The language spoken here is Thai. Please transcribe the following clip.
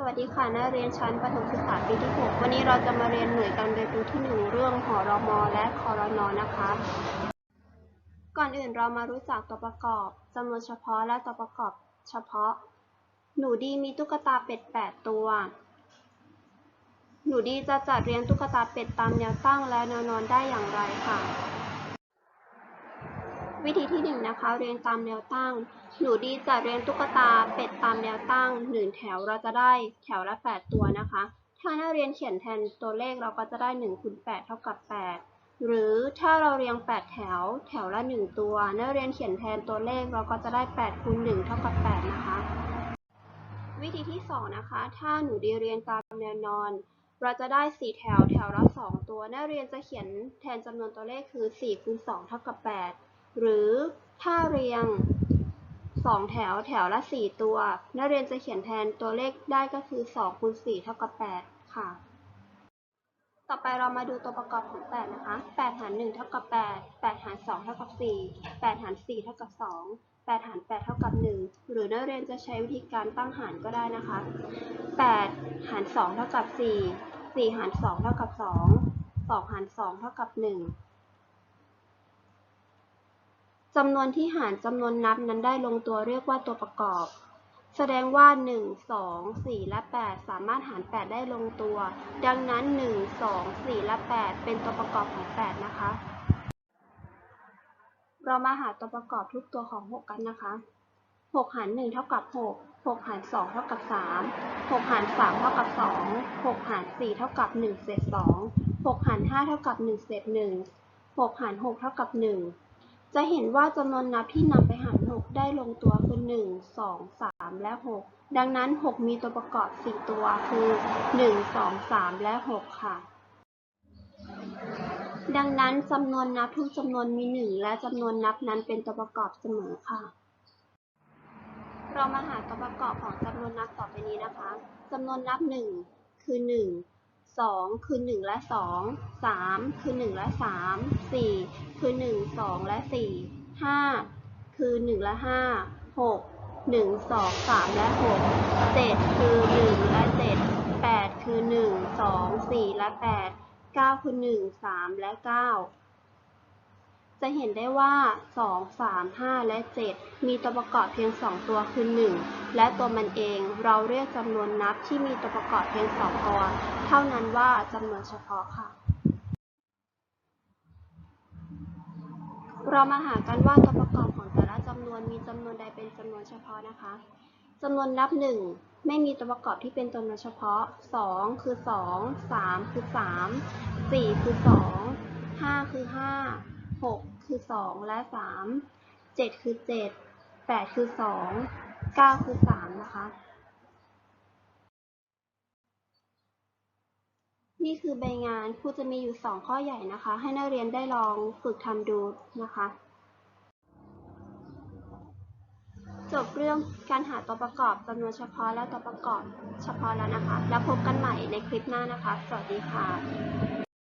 สวัสดีค่ะ นักเรียนชั้นประถมศึกษาปีที่ 6 วันนี้เราจะมาเรียนหน่วยการเรียนรู้ที่ 1 เรื่องหอรมและคอรนนะคะ ก่อนอื่นเรามารู้จักตัวประกอบจำนวนเฉพาะและตัวประกอบเฉพาะ หนูดีมีตุ๊กตาเป็ด 8 ตัว หนูดีจะจัดเรียงตุ๊กตาเป็ดตามแนวตั้งและแนวนอนได้อย่างไรค่ะ วิธีที่หนึ่งนะคะเรียงตามแนวตั้ง หนูดีจะเรียงตุ๊กตาเป็ดตามแนวตั้งหนึ่งแถวเราจะได้แถวละ 8 ตัวนะคะ ถ้านักเรียนเขียนแทนตัวเลขเราก็จะได้1คูณ8เท่ากับ 8 หรือถ้าเราเรียง 8 แถวแถวละ 1 ตัวนักเรียนเขียนแทนตัวเลขเราก็จะได้8คูณ1เท่ากับ 8 นะคะ วิธีที่สองนะคะ ถ้าหนูดีเรียงตามแนวนอนเราจะได้ 4 แถวแถวละ 2 ตัวนักเรียนจะเขียนแทนจำนวนตัวเลขคือ4คูณ2เท่ากับ 8 หรือถ้าเรียง 2 แถวแถวละ 4 ตัว นักเรียนจะเขียนแทนตัวเลขได้ก็คือ2คูณ4เท่ากับ 8 ค่ะ ต่อไปเรามาดูตัวประกอบของ 8 นะคะ 8 หาร 1 เท่ากับ 8 8 หาร 2 เท่ากับ 4 8 หาร 4 เท่ากับ 2 8 หาร 8 เท่ากับ 1 หรือนักเรียนจะใช้วิธีการตั้งหารก็ได้นะคะ 8 หาร 2 เท่ากับ 4 4 หาร 2 เท่ากับ 2 2 หาร 2 เท่ากับ 1 จำนวนที่หารจำนวนนับนั้นได้ลงตัวเรียกว่าตัวประกอบ แสดงว่า 1 2 4 และ 8 สามารถหาร 8 ได้ลงตัว ดังนั้น 1 2 4 และ 8 เป็นตัวประกอบของ 8 นะคะ เรามาหาตัวประกอบทุกตัวของ 6 กันนะคะ 6 หาร 1 เท่ากับ 6 6 หาร 2 เท่ากับ 3 6 หาร 3 เท่ากับ 2 6 หาร 4 เท่ากับ 1 เศษ 2 6 หาร 5 เท่ากับ 1 เศษ 1 6 หาร 6 เท่ากับ 1 จะเห็นว่าจำนวนนับที่นำไปหาร 6 ได้ลงตัวคือ 1 2 3 และ 6 ดังนั้น 6 มีตัวประกอบ 4 ตัวคือ 1 2 3 และ 6 ค่ะ ดังนั้นจำนวนนับทุกจำนวนมี 1 และจำนวนนับนั้นเป็นตัวประกอบเสมอค่ะ เรามาหาตัวประกอบของจำนวนนับต่อไปนี้นะคะจำนวนนับ 1 คือ 1 2คือ1และ2 3คือ1และ3 4คือ1 2และ4 5คือ1และ5 6 1 2 3และ6 7คือ1และ7 8คือ1 2 4และ8 9คือ1 3และ9 จะเห็นได้ว่า 2 3 5 และ 7 มีตัวประกอบเพียง 2 ตัวคือ 1 และตัวมันเองเราเรียกจำนวนนับที่มีตัวประกอบเพียง 2 ตัว เท่านั้นว่าจำนวนเฉพาะค่ะ เรามาหากันว่าตัวประกอบของแต่ละจำนวนมีจำนวนใดเป็นจำนวนเฉพาะนะคะจำนวนนับ 1 ไม่มีตัวประกอบที่เป็นจำนวนเฉพาะ 2 คือ 2 3 คือ 3 4 คือ 2 5 คือ 5 6คือ2และ3 7คือ7 8คือ2 9คือ3นะคะ นี่คือใบงานครูจะมีอยู่2ข้อใหญ่นะคะ ให้นักเรียนได้ลองฝึกทำดูนะคะจบเรื่องการหาตัวประกอบจำนวนเฉพาะและตัวประกอบเฉพาะแล้วนะคะ แล้วพบกันใหม่ในคลิปหน้านะคะ สวัสดีค่ะ